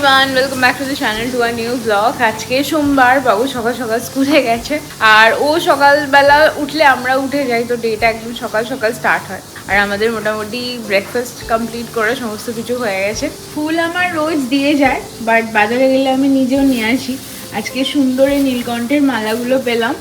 Everyone welcome back to the channel to a new vlog আজকে সোমবার, বাবু সকাল সকাল স্কুলে গেছে। আর ও সকালবেলা উঠলে আমরা উঠে যাই, তো ডেটা একদম সকাল সকাল স্টার্ট হয়। আর আমাদের মোটামুটি ব্রেকফাস্ট কমপ্লিট করে সমস্ত কিছু হয়ে গেছে। ফুল আমার রোজ দিয়ে যায় বাট বাজারে গেলে আমি নিজেও নিয়ে আসি। আজকে সুন্দর এই নীলকণ্ঠের মালাগুলো পেলাম।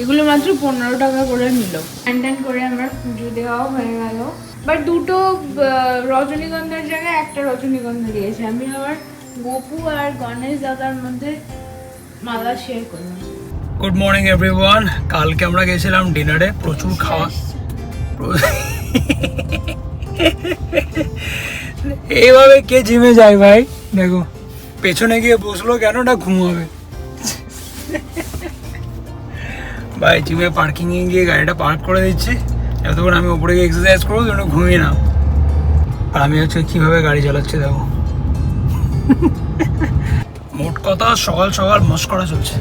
এগুলো মাত্র পনেরো টাকা করে নিল। টান করে আমার পুজো দেওয়াও হয়ে গেল। বাট দুটো রজনীগন্ধার জায়গায় একটা রজনীগন্ধা দিয়েছে। আমি আবার গোপু আর গণেশ দাদার মধ্যে মালা শেয়ার করলাম। গুড মর্নিং এভরিওয়ান কালকে আমরা গেছিলাম ডিনারে প্রচুর খাওয়া এইভাবে কে জিমে যায় ভাই? দেখো পেছনে গিয়ে বসল কেন না ঘুমাবে? ভাই জিমে পার্কিং এ গিয়ে গাড়িটা পার্ক করে দিচ্ছি। এতক্ষণ আমি উপরে গিয়ে এক্সারসাইজ করব ঘুমিয়ে নাও আর আমি হচ্ছে কীভাবে গাড়ি চালাচ্ছি দেখো। মোট কথা সকাল সকাল মস্করা চলছে।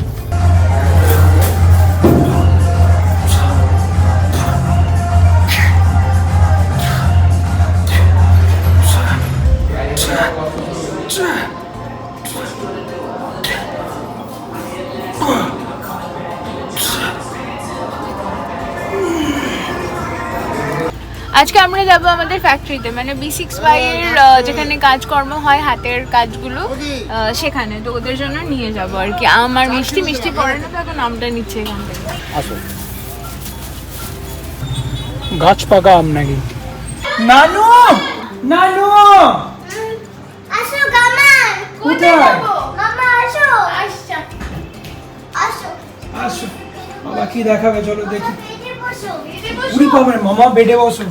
আজকে আমরা যাব আমাদের ফ্যাক্টরিতে মানে বি সিক্স ওয়াই এর যেখানে কাজকর্ম হয় হাতের কাজগুলো সেখানে। তো ওদের জন্য নিয়ে যাব আর কি। আমার মিষ্টি মিষ্টি পড়ে না তো এখন আমটা নিচ্ছে এখান থেকে। গাছ পাকা আম নাকি? নানু! নানু! আসো গামার কোথায় মামা আসো। আসছো। আসো। আসো। বাবা কি দেখাবে? চলো দেখি। বেডে বসো পাবে মামা বেডে বসো।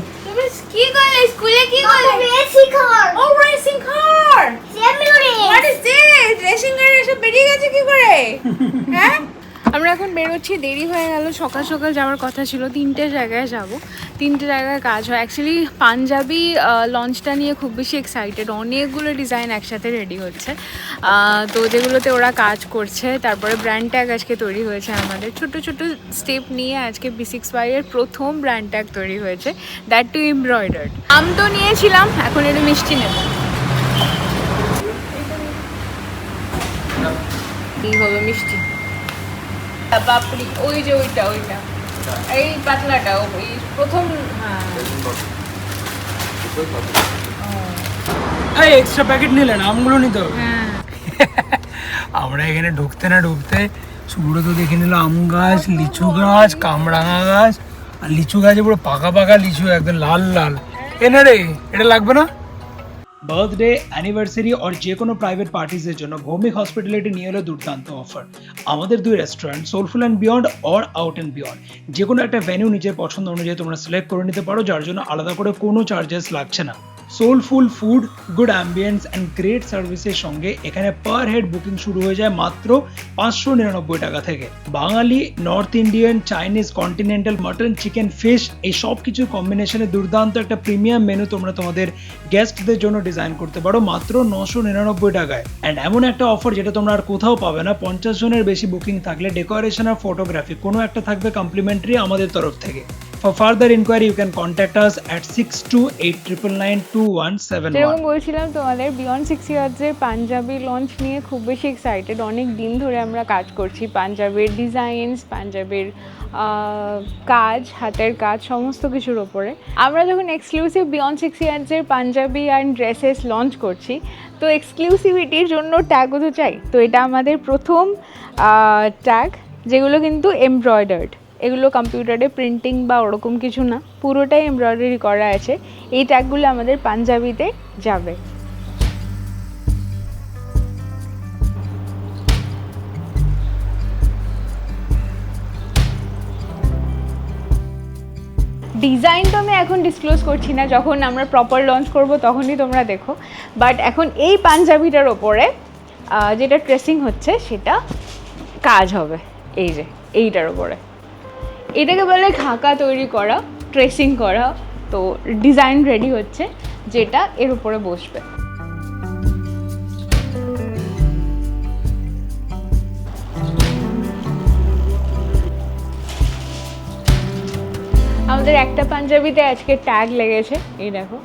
কি করলে স্কুলে কি করলে রেসিং কার ও racing car সেমিউরি what is this racing car এসব বেরিয়ে গেছে কি করে? হ্যাঁ? আমরা এখন বেরোচ্ছি, দেরি হয়ে গেল, সকাল সকাল যাওয়ার কথা ছিল, তিনটে জায়গায় যাব। তিনটে জায়গায় কাজ হয়। অ্যাকচুয়ালি পাঞ্জাবি লঞ্চটা নিয়ে খুব বেশি এক্সাইটেড অনেকগুলো ডিজাইন একসাথে রেডি হচ্ছে। তো যেগুলোতে ওরা কাজ করছে, তারপরে ব্র্যান্ড ট্যাগ আজকে তৈরি হয়েছে আমাদের। ছোট ছোট স্টেপ নিয়ে আজকে বি সিক্স এর প্রথম ব্র্যান্ড ট্যাগ তৈরি হয়েছে। দ্যাট টু এমব্রয়ডার্ড আম তো নিয়েছিলাম, এখন একটু মিষ্টি নেব। এই হলো মিষ্টি? পাপড়ি ওই যে ওইটা ওইটা। এই পাতলাটা ওই প্রথম হ্যাঁ। এই এক্সট্রা প্যাকেট নিলে না আমগুলো নিতে হবে। হ্যাঁ। আমরা এখানে ঢুকতে না ঢুকতে সুব্রত দেখে নিল আম গাছ লিচু গাছ কামরাঙা গাছ আর লিচু গাছে পুরো পাকা পাকা লিচু একদম লাল লাল। এনে রে এটা লাগবে না? বার্থডে, অ্যানিভার্সারি আর যে কোনো প্রাইভেট পার্টিসের জন্য ভৌমিক হসপিটালিটি নিয়ে এলো দুর্দান্ত অফার। আমাদের দুই restaurant soulful and beyond or out and beyond যে কোনো একটা ভেন্যু নিজের পছন্দ অনুযায়ী তোমরা সিলেক্ট করে নিতে পারো, যার জন্য আলাদা করে কোনো চার্জেস লাগছে না। Soulful food good ambience and great সার্ভিসের সঙ্গে এখানে পার হেড বুকিং শুরু হয়ে যায় মাত্র পাঁচশো নিরানব্বই টাকা থেকে। Bangali North Indian Chinese continental mutton chicken fish এই সব কিছুর কম্বিনেশনে দুর্দান্ত একটা প্রিমিয়াম মেনু তোমরা তোমাদের গেস্টদের জন্য ডিজাইন করতে পারো মাত্র নশো নিরানব্বই টাকায়। অ্যান্ড এমন একটা অফার যেটা তোমরা আর কোথাও পাবে না, পঞ্চাশ জনের বেশি বুকিং থাকলে ডেকোরেশন আর ফটোগ্রাফি কোনো একটা থাকবে কমপ্লিমেন্টারি আমাদের তরফ থেকে। For further inquiry, you can contact us at 6289992171. যেরকম বলছিলাম তোমাদের বিয়ন্ড সিক্স ইয়ার্সের পাঞ্জাবি লঞ্চ নিয়ে খুব বেশি এক্সাইটেড অনেক দিন ধরে আমরা কাজ করছি। পাঞ্জাবের ডিজাইনস পাঞ্জাবের কাজ হাতের কাজ সমস্ত কিছুর ওপরে। আমরা যখন এক্সক্লুসিভ বিয়ন্ড সিক্স ইয়ার্সের পাঞ্জাবি অ্যান্ড ড্রেসেস লঞ্চ করছি তো এক্সক্লুসিভিটির জন্য ট্যাগও তো চাই। তো এটা আমাদের প্রথম ট্যাগ যেগুলো কিন্তু এমব্রয়ডার্ড এগুলো কম্পিউটারে প্রিন্টিং বা ওরকম কিছু না, পুরোটাই এমব্রয়ডারি করা আছে। এই ট্যাগগুলো আমাদের পাঞ্জাবিতে যাবে। ডিজাইন তো আমি এখন ডিসক্লোজ করছি না, যখন আমরা প্রপার লঞ্চ করব তখনই তোমরা দেখো। বাট এখন এই পাঞ্জাবিটার ওপরে যেটা ট্রেসিং হচ্ছে, সেটা কাজ হবে। এই যে, এইটার ওপরে। এটাকে বলে খাকা তৈরি করা ট্রেসিং করা, তো ডিজাইন রেডি হচ্ছে, যেটা এর উপরে বসবে। আমাদের একটা পাঞ্জাবিতে আজকে ট্যাগ লেগেছে, এই দেখো।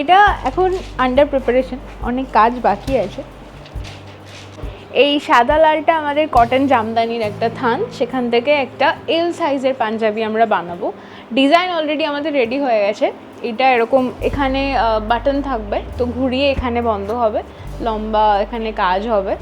এটা এখন আন্ডার প্রিপারেশন অনেক কাজ বাকি আছে। এই সাদা লালটা আমাদের কটন জামদানির একটা থান, সেখান থেকে একটা এল সাইজের পাঞ্জাবি আমরা বানাবো। ডিজাইন অলরেডি আমাদের রেডি হয়ে গেছে। এটা এরকম এখানে বাটন থাকবে, তো ঘুরিয়ে এখানে বন্ধ হবে, লম্বা এখানে কাজ হবে।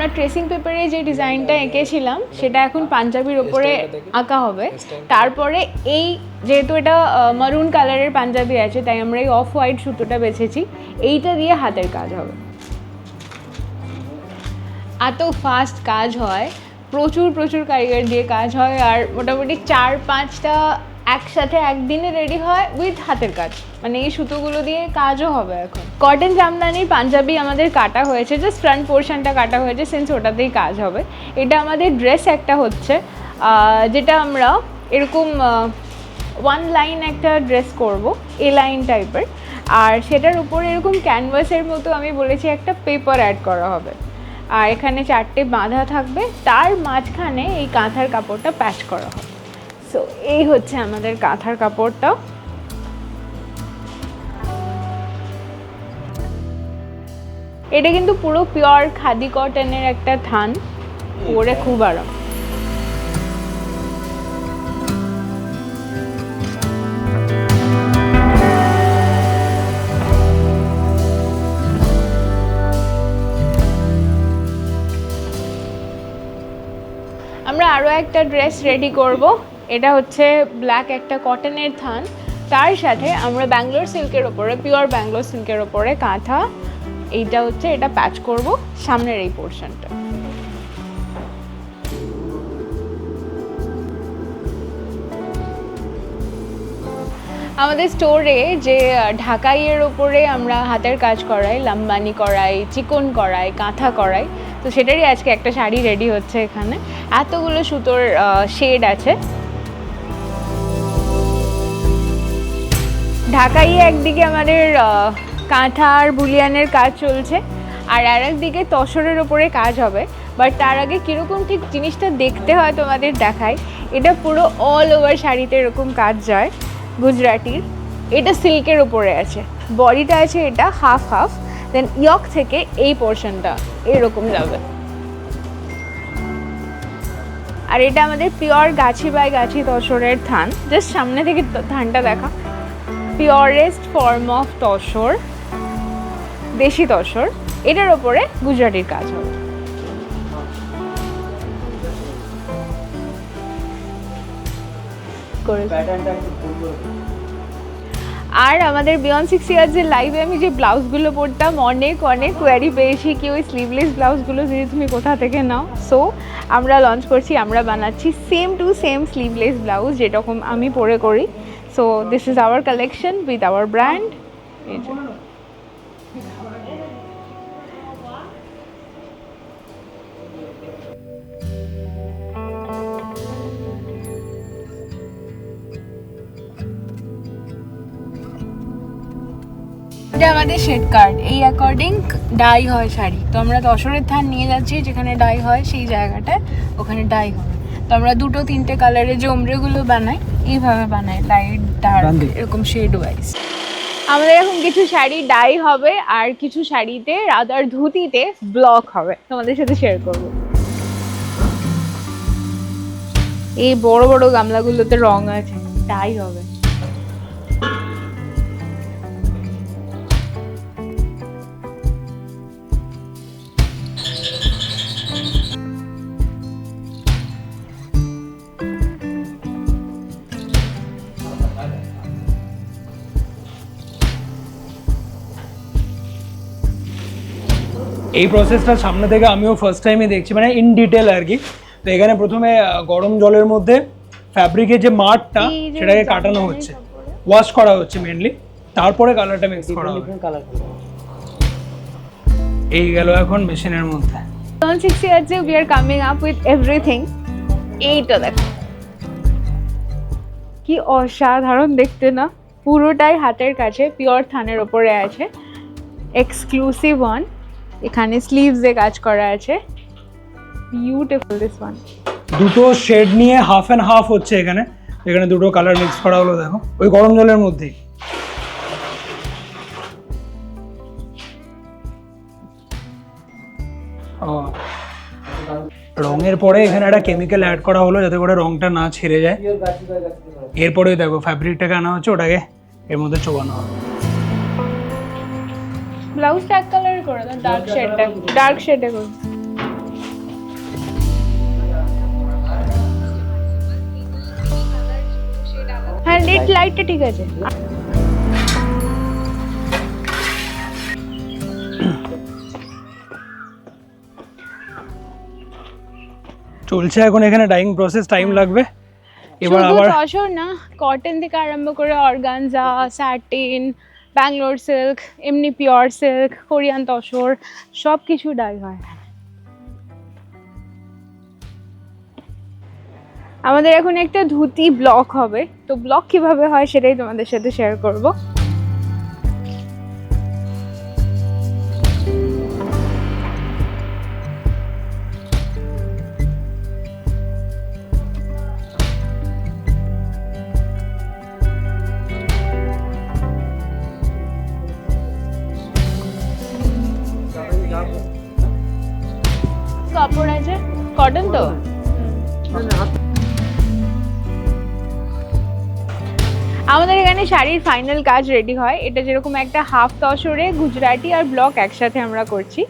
আমরা ট্রেসিং পেপারে যে ডিজাইনটা এঁকেছিলাম সেটা এখন পাঞ্জাবির ওপরে আঁকা হবে। তারপরে এই যেহেতু এটা মারুন কালারের পাঞ্জাবি আছে তাই আমরা এই অফ হোয়াইট সুতোটা বেছেছি। এইটা দিয়ে হাতের কাজ হবে। এত ফাস্ট কাজ হয়। প্রচুর প্রচুর কারিগর দিয়ে কাজ হয় আর মোটামুটি চার পাঁচটা একসাথে একদিনে রেডি হয় উইথ হাতের কাজ। মানে এই সুতোগুলো দিয়ে কাজও হবে এখন। কটন জামদানির পাঞ্জাবি আমাদের কাটা হয়েছে জাস্ট ফ্রন্ট পোর্শনটা কাটা হয়েছে সিন্স ওটাতেই কাজ হবে। এটা আমাদের ড্রেস একটা হচ্ছে যেটা আমরা এরকম ওয়ান লাইন একটা ড্রেস করব এ লাইন টাইপের আর সেটার উপরে এরকম ক্যানভাসের মতো আমি বলেছি একটা পেপার অ্যাড করা হবে। আর এখানে চারটে বাঁধা থাকবে, তার মাঝখানে এই কাঁথার কাপড়টা প্যাচ করা হবে। সো এই হচ্ছে আমাদের কাঁথার কাপড়টা। এটা কিন্তু পুরো পিওর খাদি কটনের একটা থান। পরে খুব আরাম। আমরা আরও একটা ড্রেস রেডি করব। এটা হচ্ছে ব্ল্যাক একটা কটনের থান। তার সাথে আমরা ব্যাঙ্গালোর সিল্কের ওপরে পিওর ব্যাঙ্গালোর সিল্কের ওপরে কাঁথা, এইটা হচ্ছে, এটা প্যাচ করব সামনের এই পোর্শনটা আমাদের স্টোরে যে ঢাকাইয়ের ওপরে আমরা হাতের কাজ করাই, লাম্বানি করাই, চিকন করাই, কাঁথা করাই, তো সেটারই আজকে একটা শাড়ি রেডি হচ্ছে এখানে। এতগুলো সুতোর শেড আছে। ঢাকাই একদিকে আমাদের কাঁথা আর বুলিয়ানের কাজ চলছে, আর আর একদিকে তসরের ওপরে কাজ হবে। বাট তার আগে কীরকম ঠিক জিনিসটা দেখতে হয় তোমাদের দেখায় এটা পুরো অল ওভার শাড়িতে এরকম কাজ যায়, গুজরাটির। এটা সিল্কের ওপরে আছে। বডিটা আছে এটা হাফ হাফ দেন ইয়ক থেকে এই পোর্শনটা এরকম যাবে। আর এটা আমাদের pure Gachhi by Gachhi তসরের than. Just সামনে থেকে থানটা দেখা। পিওরেস্ট ফর্ম অফ তসর দেশি তসর এটার ওপরে গুজরাটির কাজ হবে আর আমাদের বিয়ন সিক্স ইয়ার্সের লাইভে আমি যে ব্লাউজগুলো পরতাম অনেক অনেক কোয়ারি পেয়েছি কি ওই স্লিভলেস ব্লাউজগুলো যদি তুমি কোথা থেকে নাও। সো আমরা লঞ্চ করছি আমরা বানাচ্ছি same to same sleeveless blouse যেরকম আমি পরে করি। So this is our collection with our brand এটা আমাদের শেড কার্ড এই অ্যাকর্ডিং ডাই হয় শাড়ি। তো আমরা দশরের ধান নিয়ে যাচ্ছি, যেখানে ডাই হয়, সেই জায়গাটায় ওখানে ডাই হবে তো আমরা দুটো, তিনটে কালারের যে ওমরেগুলো বানাই এইভাবে বানাই লাইট ডার্ক এরকম শেড ওয়াইজ আমাদের এখন কিছু শাড়ি ডাই হবে আর কিছু শাড়িতে রাদার ধুতিতে ব্লক হবে। তোমাদের সাথে শেয়ার করব। এই বড় বড় গামলাগুলোতে রং আছে ডাই হবে। এই প্রসেসটা সামনে থেকে আমিও ফার্স্ট টাইমই দেখছি মানে ইন ডিটেল আর কি তো এখানে প্রথমে গরম জলের মধ্যে ফ্যাব্রিকের যে মাঠটা সেটাকে কাটানো হচ্ছে। ওয়াশ করা হচ্ছে মেনলি তারপরে কালারটা মিক্স করা হবে। এই গেল এখন মেশিনের মধ্যে। On six years we are coming up with everything এইটা দেখো। কি অসাধারণ দেখতে না? পুরোটাই হাতের কাছে পিওর থানের ওপরে আছে। এক্সক্লুসিভ ওয়ান এখানে স্লিভস স্লিভসে কাজ করা আছে। বিউটিফুল দিস ওয়ান দুটো শেড নিয়ে হাফ অ্যান্ড হাফ হচ্ছে এখানে। এখানে দুটো কালার মিক্স করা হলো, দেখো। ওই গরম জলের মধ্যেই। রঙের পরে এখানে একটা কেমিক্যাল অ্যাড করা হলো যাতে করে রংটা না ছেড়ে যায়। এরপরে দেখো ফ্যাব্রিকটাকে আনা হচ্ছে, ওটাকে এর মধ্যে চোবানো হবে। ব্লাউজটা এক কালার করে দাও ডার্ক শেডটা ডার্ক শেডে করো। হ্যাঁ লিড লাইটটা ঠিক আছে। চলছে এখন এখানে ডাইং প্রসেস টাইম লাগবে। এবার আবার তসর না কটন থেকে আরম্ভ করে অর্গানজা স্যাটিন ব্যাঙ্গালোর সিল্ক, এমনি পিওর সিল্ক, কোরিয়ান তসর সব কিছু ডাই হয়। আমাদের এখন একটা ধুতি ব্লক হবে। তো ব্লক কীভাবে হয় সেটাই তোমাদের সাথে শেয়ার করব। কটন তো? আমাদের এখানে শাড়ির ফাইনাল কাজ রেডি হয়। এটা যেরকম একটা হাফ তসরে গুজরাটি আর ব্লক একসাথে আমরা করছি।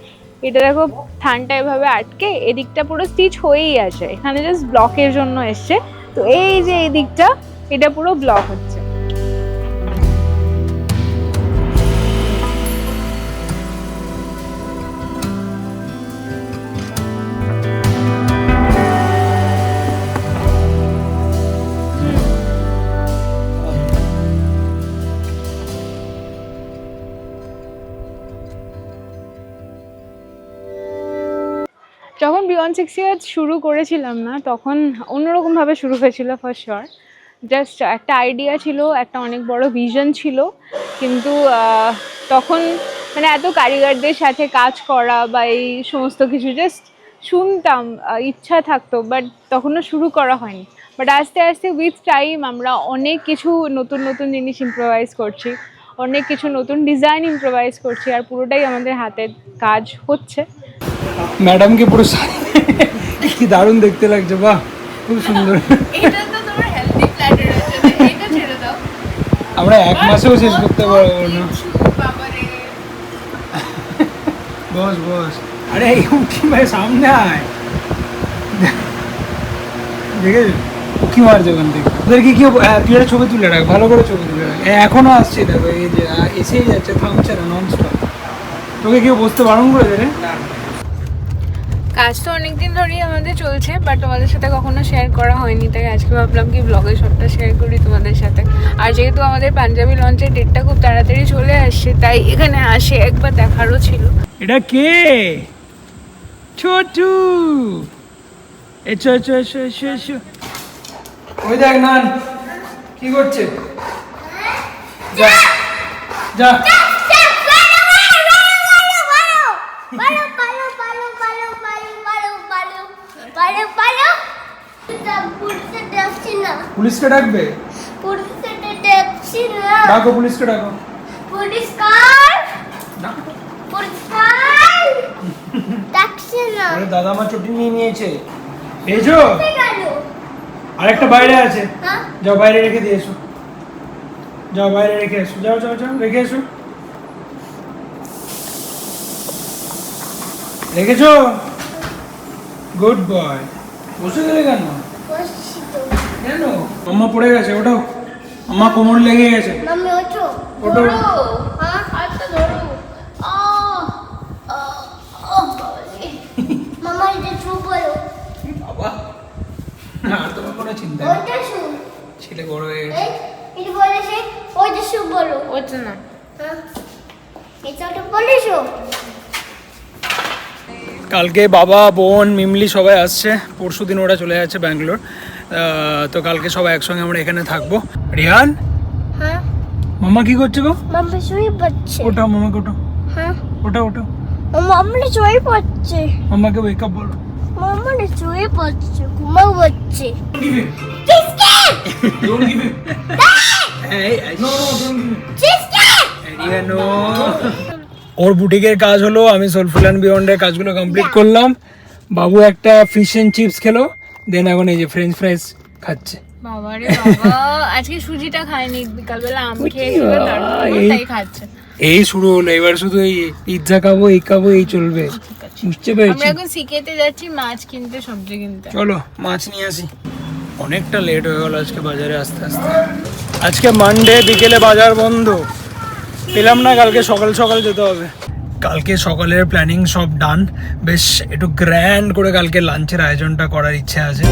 এটা দেখো থানটা এভাবে আটকে, এদিকটা পুরো স্টিচ হয়েই আছে। এখানে জাস্ট ব্লকের জন্য এসছে। তো এই যে এই দিকটা এটা পুরো ব্লক হচ্ছে। বিয়ন্ড সিক্স ইয়ার্স শুরু করেছিলাম না, তখন অন্যরকমভাবে শুরু হয়েছিল ফর শিওর জাস্ট একটা আইডিয়া ছিল, একটা অনেক বড় ভিজন ছিল, কিন্তু তখন মানে এত কারিগরদের সাথে কাজ করা বা এই সমস্ত কিছু জাস্ট শুনতাম ইচ্ছা থাকতো বাট তখনও শুরু করা হয়নি। বাট আস্তে আস্তে উইথ টাইম আমরা অনেক কিছু নতুন নতুন জিনিস ইম্প্রোভাইজ করছি, অনেক কিছু নতুন ডিজাইন ইম্প্রোভাইজ করছি, আর পুরোটাই আমাদের হাতের কাজ হচ্ছে। ম্যাডামকে পুরো কি দারুণ দেখতে লাগছে বাহ খুব সুন্দর। আমরা এক মাসেও শেষ করতে পারব না। বস বস। আরে এই উকি ভাই সামনে আয়। দেখেছিস? উকি মারছে ওখান থেকে। ওদেরকে কি তুই একটা ছবি তুলে রাখ ভালো করে ছবি তুলে রাখ। এখনও আসছে দেখো এই যে এসেই যাচ্ছে থামছে না নন স্টপ তোকে কেউ বসতে বারণ করেছে রে? কাজ তো অনেকদিন ধরেই আমাদের চলছে বাট তোমাদের সাথে কখনো শেয়ার করা হয়নি তাই আজকে ভাবলাম কি ব্লগে সবটা শেয়ার করি তোমাদের সাথে। আর যেহেতু আমাদের পাঞ্জাবি লঞ্চের ডেটটা খুব তাড়াতাড়ি চলে আসছে তাই এখানে আসে একবার দেখারও ছিল। এটা কে? ছোটু! এসো এসো এসো এসো এসো ওই দেখ নান কি করছে? যা যা। পুলিশকে ডাকবে? পুলিশে দেখছি না। ডাকো পুলিশকে ডাকো। পুলিশ কার পুলিশ কার দেখছি না। আরে দাদা আমার ছুটি নিয়ে নিয়েছে। গেল? আরেকটা বাইরে আছে। হ্যাঁ? যাও বাইরে রেখে দিয়ে এসো। যাও বাইরে রেখে এসো। যাও যাও যাও রেখে এসো। রেখেছো? Good boy. বসে গেলে কেন? কেন? আম্মা পড়ে গেছে ওটাও আম্মা কোমর লেগে গেছে। মাম্মি ওঠো। ওঠো। হ্যাঁ হাতটা ধরো। আ আ মামা এটা শু বলো বাবা। আর তোমার কোনো চিন্তা নেই। ওইটা শু ছেলে বড় হয়ে গেছে। এটা বলেছে ওইটা শু বলো। ওটা না। হ্যাঁ। এটা তো বলেছ। কালকে বাবা বোন মিমলি সবাই আসছে। পরশু দিন ওরা চলে যাচ্ছে ব্যাঙ্গালোর। তো কালকে সবাই একসঙ্গে আমরা এখানে থাকব। রিয়ান হ্যাঁ। মামা কি করছে গো? মাম্মা শুয়ে পড়ছে। ওটা মামাকে ওটা হ্যাঁ। ওটা ওটা শুয়ে পড়ছে। মামাকে ওয়েক আপ বলো। শুয়ে পড়ছে ঘুমাও পড়ছে ওর বুটিকের কাজ হলো আমি সোলফুল অ্যান্ড বিয়ন্ডের কাজগুলো কমপ্লিট করলাম। বাবু একটা ফিশ এন্ড চিপস খেলো। দেন এখন এই যে ফ্রেঞ্চ ফ্রাইস খাচ্ছে। বাবা রে বাবা আজকে সুজিটা খায়নি বিকালবেলা আম খেয়েছিল তাই খাচ্ছে। এই শুরু হলো এবার শুধু এই পিৎজা খাব এই খাব এই চলবে। বুঝতে পেরেছি। আমরা এখন শিখেতে যাচ্ছি মাছ কিনতে সবজি কিনতে। চলো মাছ নিয়ে আসি। অনেকটা লেট হয়ে গেল আজকে বাজারে আসতে আসতে। আজকে মানডে বিকেলে বাজার বন্ধ। পেলাম না কালকে সকাল সকাল যেতে হবে। কালকে সকালের প্ল্যানিং সব ডান বেশ, একটু গ্র্যান্ড করে কালকে লাঞ্চের আয়োজনটা করার ইচ্ছে আছে।